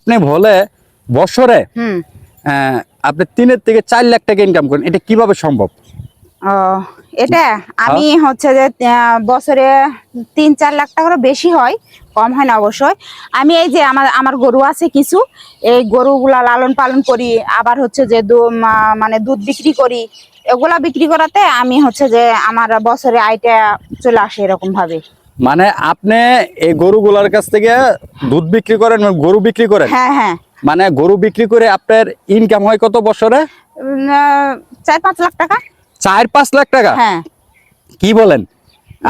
আপনি বলে বছরে আপনি তিনের থেকে চার লাখ টাকা ইনকাম করেন। এটা কীভাবে সম্ভব? এটা আমি হচ্ছে যে বছরে তিন চার লাখ টাকারও বেশি হয় কম হয় না অবশ্যই। আমি এই যে আমার আমার গরু আছে কিছু এই গরুগুলা লালন পালন করি আবার হচ্ছে যে মানে দুধ বিক্রি করি এগুলা বিক্রি করাতে আমি হচ্ছে যে আমার বছরে আয়টা চলে আসে এরকম ভাবে মানে আপনি এই গরুগুলার কাছ থেকে দুধ বিক্রি করেন মানে গরু বিক্রি করেন? হ্যাঁ হ্যাঁ। মানে গরু বিক্রি করে আপনার ইনকাম হয় কত বছরে? চার পাঁচ লাখ টাকা। চার পাঁচ লাখ টাকা? হ্যাঁ। কি বলেন?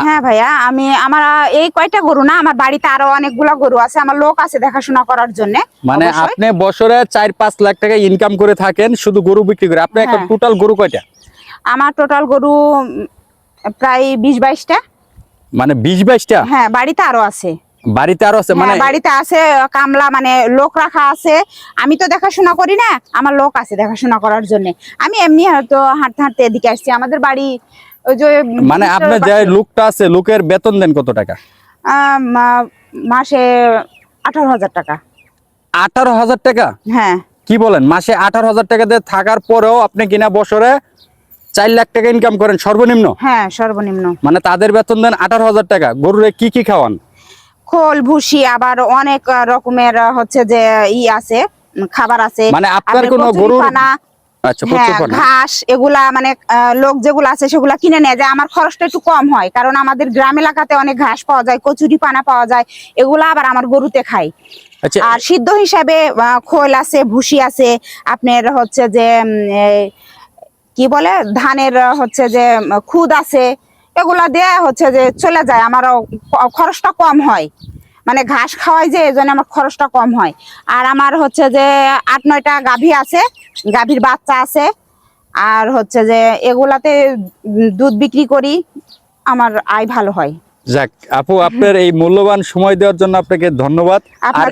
হ্যাঁ ভাইয়া আমি আমার এই কয়টা গরু না আমার বাড়িতে আরও অনেকগুলা গরু আছে আমার লোক আছে দেখাশোনা করার জন্য। মানে আপনি বছরে চার পাঁচ লাখ টাকা ইনকাম করে থাকেন শুধু গরু বিক্রি করে। আপনার একটা হ্যাঁ। টোটাল গরু কয়টা? আমার টোটাল গরু প্রায় বিশ বাইশটা। মানে বিশ বাইশটা? হ্যাঁ বাড়িতে আরও আছে। বাড়িতে আরও আছে মানে হ্যাঁ, বাড়িতে আছে কামলা মানে লোক রাখা আছে। আমি তো দেখাশোনা করি না আমার লোক আছে দেখাশোনা করার জন্য। আমি এমনি হয়তো হাঁটতে হাঁটতে এদিকে আসছি। আমাদের বাড়ি ওই যে মানে আপনার যে লোকটা আছে লোকের বেতন দেন কত টাকা? মাসে আঠারো হাজার টাকা। আঠারো হাজার টাকা? হ্যাঁ। কি বলেন মাসে আঠারো হাজার টাকা দিয়ে থাকার পরেও আপনি কিনা বছরে চার লাখ টাকা ইনকাম করেন সর্বনিম্ন? হ্যাঁ সর্বনিম্ন। মানে তাদের বেতন দেন আঠারো হাজার টাকা। গরুরে কি কি খাওয়ান? খোল ভুসি আবার অনেক রকমের হচ্ছে যে ই আছে খাবার আছে। মানে আপনার আপনি কোনো গরুর আচ্ছা হ্যাঁ। ঘাস এগুলা মানে লোক যেগুলো আছে সেগুলা কিনে নেয়। যে আমার খরচটা একটু কম হয় কারণ আমাদের গ্রাম এলাকাতে অনেক ঘাস পাওয়া যায় কচুরি পানা পাওয়া যায় এগুলা আবার আমার গরুতে খাই। আচ্ছা আর সিদ্ধ হিসাবে খোল আছে ভুসি আছে আপনার হচ্ছে যে কি বলে ধানের হচ্ছে যে খুদ আছে এগুলা দিয়ে হচ্ছে যে চলে যায়। আমারও খরচটা কম হয়। মানে ঘাস খাওয়াই যে এই জন্য আমার খরচটা কম হয়। আর আমার হচ্ছে যে আট নয়টা গাভী আছে গাভীর বাচ্চা আছে। আর হচ্ছে যে এগুলাতে দুধ বিক্রি করি আমার আয় ভালো হয়। যাক আপু আপনার এই মূল্যবান সময় দেওয়ার জন্য আপনাকে ধন্যবাদ। আপনার আর